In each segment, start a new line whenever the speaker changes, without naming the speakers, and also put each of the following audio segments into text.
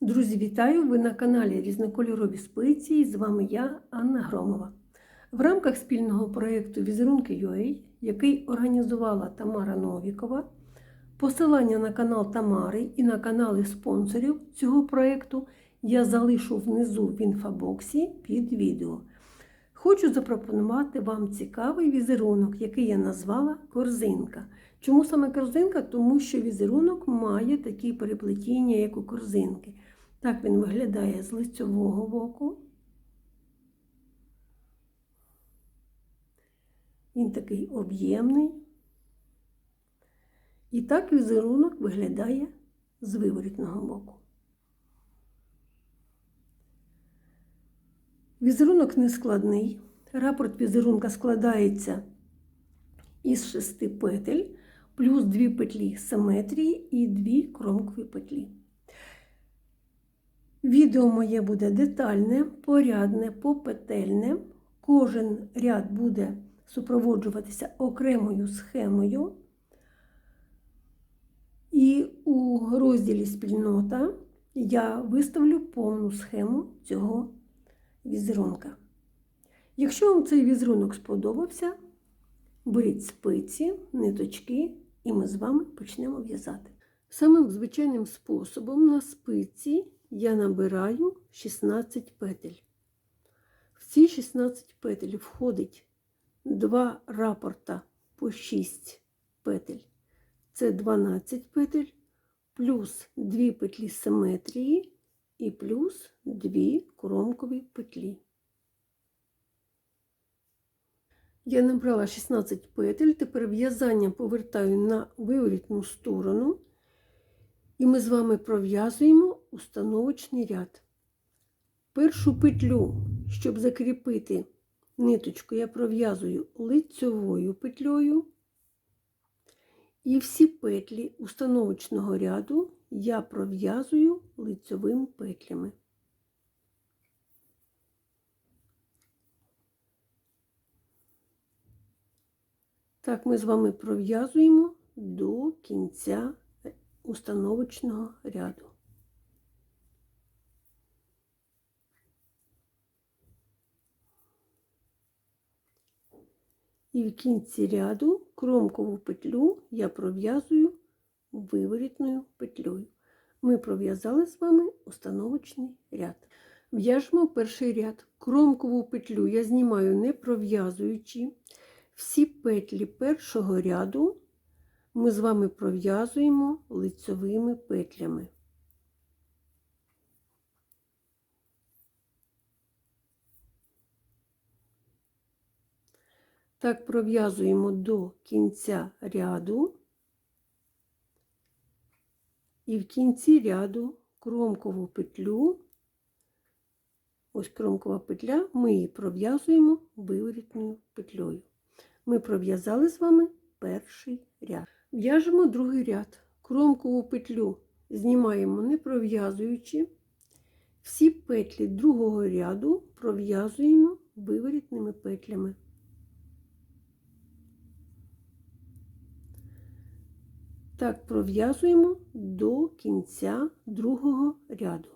Друзі, вітаю! Ви на каналі Різнокольорові спиці і з вами я, Анна Громова. В рамках спільного проєкту Візерунки UA, який організувала Тамара Новікова, посилання на канал Тамари і на канали спонсорів цього проєкту я залишу внизу в інфобоксі під відео. Хочу запропонувати вам цікавий візерунок, який я назвала корзинка. Чому саме корзинка? Тому що візерунок має такі переплетіння, як у корзинки. Так він виглядає з лицьового боку. Він такий об'ємний. І так візерунок виглядає з виворітного боку. Візерунок не складний. Рапорт візерунка складається із шести петель, плюс дві петлі симетрії і дві кромкові петлі. Відео моє буде детальне, порядне, попетельне. Кожен ряд буде супроводжуватися окремою схемою. І у розділі спільнота я виставлю повну схему цього візерунка. Якщо вам цей візерунок сподобався, беріть спиці, ниточки, і ми з вами почнемо в'язати. Самим звичайним способом на спиці я набираю 16 петель. В ці 16 петель входить два рапорта по 6 петель. Це 12 петель, плюс 2 петлі симетрії і плюс 2 кромкові петлі. Я набрала 16 петель, тепер в'язання повертаю на виворітну сторону, і ми з вами пров'язуємо установочний ряд. Першу петлю, щоб закріпити ниточку, я пров'язую лицьовою петлею. І всі петлі установочного ряду я пров'язую лицьовими петлями. Так, ми з вами пров'язуємо до кінця установочного ряду. І в кінці ряду кромкову петлю я пров'язую виворітною петлею. Ми пров'язали з вами установочний ряд. В'яжемо перший ряд. Кромкову петлю я знімаю не пров'язуючи. Всі петлі першого ряду ми з вами пров'язуємо лицьовими петлями. Так пров'язуємо до кінця ряду, і в кінці ряду кромкову петлю, ось кромкова петля, ми її пров'язуємо виворітною петлею. Ми пров'язали з вами перший ряд. В'яжемо другий ряд. Кромкову петлю знімаємо не пров'язуючи. Всі петлі другого ряду пров'язуємо виворітними петлями. Так пров'язуємо до кінця другого ряду.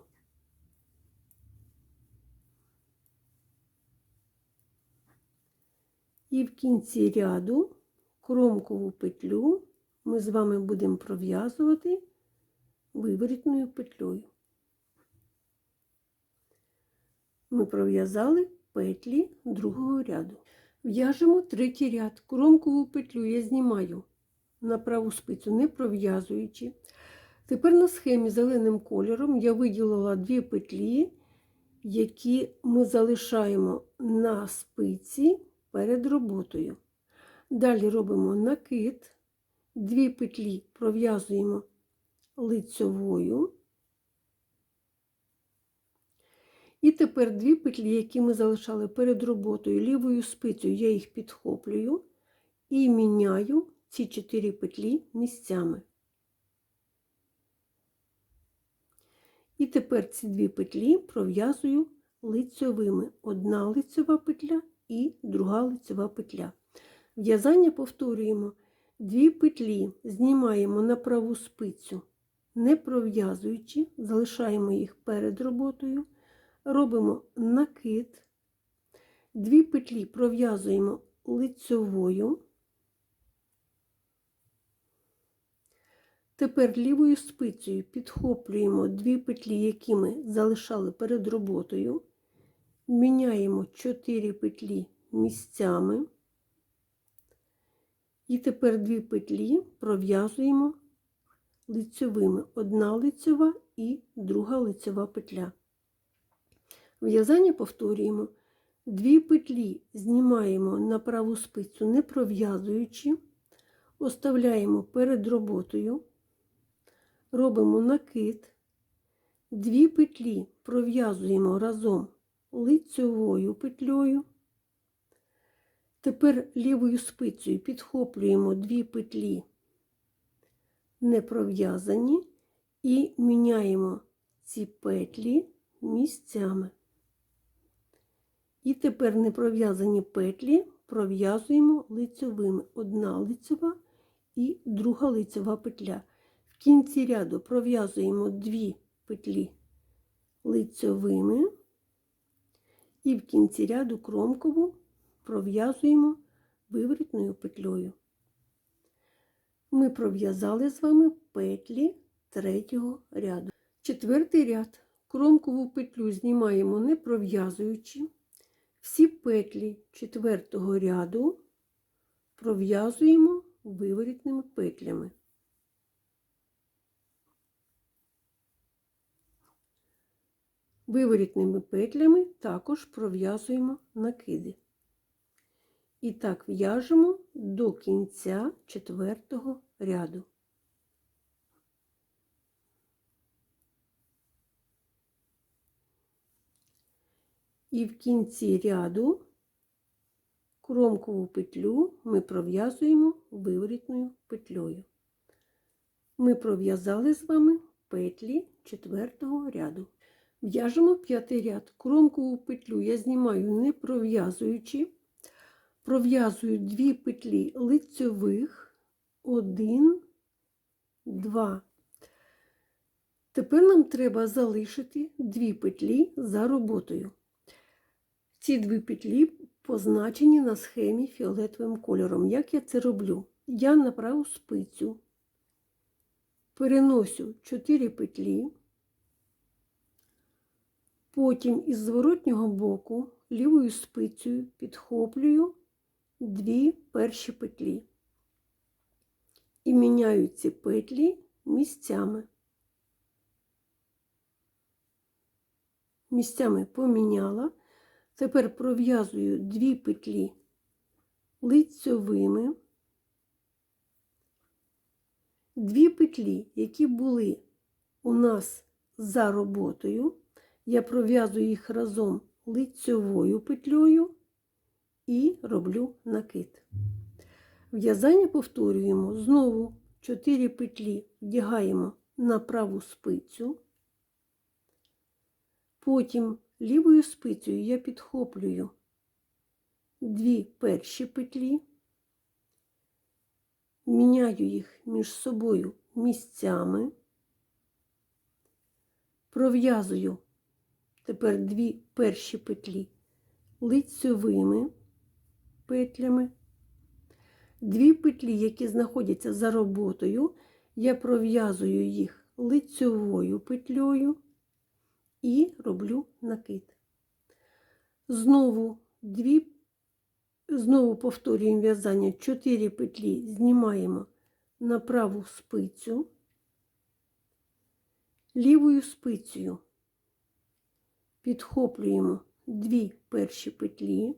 І в кінці ряду кромкову петлю ми з вами будемо пров'язувати виворітною петлею. Ми пров'язали петлі другого ряду. В'яжемо третій ряд. Кромкову петлю я знімаю на праву спицю, не пров'язуючи. Тепер на схемі зеленим кольором я виділила дві петлі, які ми залишаємо на спиці перед роботою. Далі робимо накид, дві петлі пров'язуємо лицьовою. І тепер дві петлі, які ми залишали перед роботою лівою спицею, я їх підхоплюю і міняю ці чотири петлі місцями. І тепер ці дві петлі пров'язую лицьовими. Одна лицьова петля і друга лицьова петля. В'язання повторюємо. Дві петлі знімаємо на праву спицю не пров'язуючи, залишаємо їх перед роботою, робимо накид, дві петлі пров'язуємо лицьовою. Тепер лівою спицею підхоплюємо дві петлі, які ми залишали перед роботою, міняємо 4 петлі місцями. І тепер дві петлі пров'язуємо лицьовими. Одна лицьова і друга лицьова петля. В'язання повторюємо. Дві петлі знімаємо на праву спицю, не пров'язуючи, оставляємо перед роботою, робимо накид, дві петлі пров'язуємо разом лицьовою петлею. Тепер лівою спицею підхоплюємо дві петлі не пров'язані і міняємо ці петлі місцями. І тепер непров'язані петлі пров'язуємо лицьовими. Одна лицьова і друга лицьова петля. Кінці ряду пров'язуємо дві петлі лицьовими, і в кінці ряду кромкову пров'язуємо виворітною петлею. Ми пров'язали з вами петлі третього ряду. Четвертий ряд. Кромкову петлю знімаємо не пров'язуючи. Всі петлі четвертого ряду пров'язуємо виворітними петлями. Виворітними петлями також пров'язуємо накиди. І так в'яжемо до кінця четвертого ряду. І в кінці ряду кромкову петлю ми пров'язуємо виворітною петлею. Ми пров'язали з вами петлі четвертого ряду. В'яжемо п'ятий ряд. Кромкову петлю я знімаю не пров'язуючи пров'язую дві петлі лицьових, один, два. Тепер нам треба залишити дві петлі за роботою. Ці дві петлі позначені на схемі фіолетовим кольором. Як я це роблю? Я на праву спицю переносю 4 петлі, потім із зворотнього боку лівою спицею підхоплюю дві перші петлі і міняю ці петлі місцями. Місцями поміняла. Тепер пров'язую дві петлі лицьовими, дві петлі, які були у нас за роботою, я пров'язую їх разом лицьовою петлею і роблю накид. В'язання повторюємо. Знову 4 петлі вдягаємо на праву спицю, потім лівою спицею я підхоплюю дві перші петлі, міняю їх між собою місцями, пров'язую тепер дві перші петлі лицьовими петлями. Дві петлі, які знаходяться за роботою, я пров'язую їх лицьовою петлею і роблю накид. Знову дві, знову повторюємо в'язання 4 петлі знімаємо на праву спицю, лівою спицею підхоплюємо дві перші петлі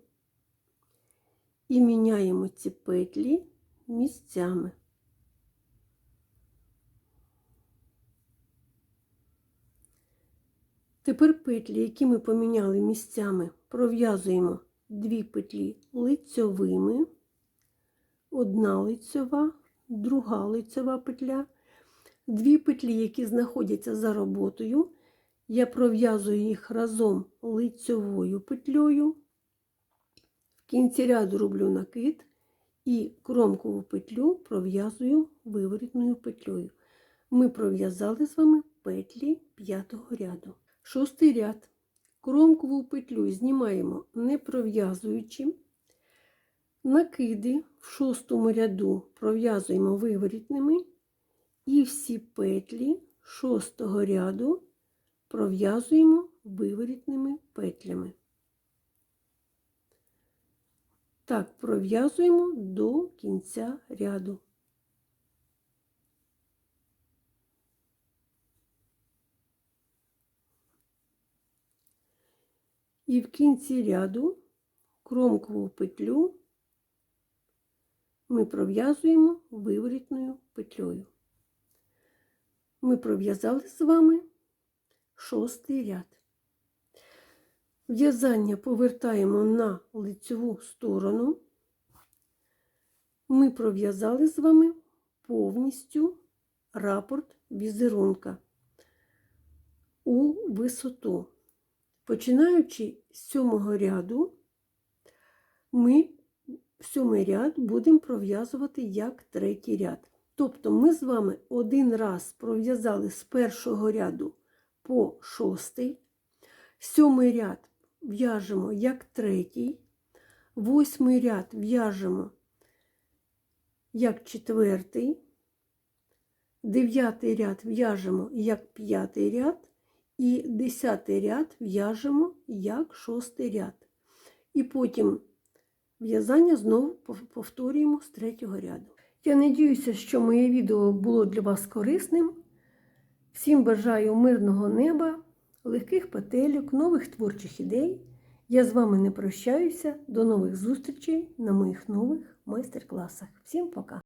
і міняємо ці петлі місцями. Тепер петлі, які ми поміняли місцями, пров'язуємо дві петлі лицьовими, одна лицьова, друга лицьова петля, дві петлі, які знаходяться за роботою, я пров'язую їх разом лицьовою петлею, в кінці ряду роблю накид і кромкову петлю пров'язую виворітною петлею. ми пров'язали з вами петлі п'ятого ряду. Шостий ряд. Кромкову петлю знімаємо не пров'язуючи. Накиди в шостому ряду пров'язуємо виворітними. І всі петлі шостого ряду пров'язуємо виворітними петлями. Так, пров'язуємо до кінця ряду. І в кінці ряду кромкову петлю ми пров'язуємо виворітною петлею. Ми пров'язали з вами шостий ряд. В'язання повертаємо на лицеву сторону. Ми пров'язали з вами повністю рапорт візерунка у висоту. Починаючи з сьомого ряду, ми сьомий ряд будемо пров'язувати як третій ряд. Тобто ми з вами один раз пров'язали з першого ряду по шостий, сьомий ряд в'яжемо як третій, восьмий ряд в'яжемо як четвертий, дев'ятий ряд в'яжемо як п'ятий ряд, і десятий ряд в'яжемо як шостий ряд. І потім в'язання знову повторюємо з третього ряду. Я надіюся, що моє відео було для вас корисним. Всім бажаю мирного неба, легких петельок, нових творчих ідей. Я з вами не прощаюся. До нових зустрічей на моїх нових майстер-класах. Всім пока!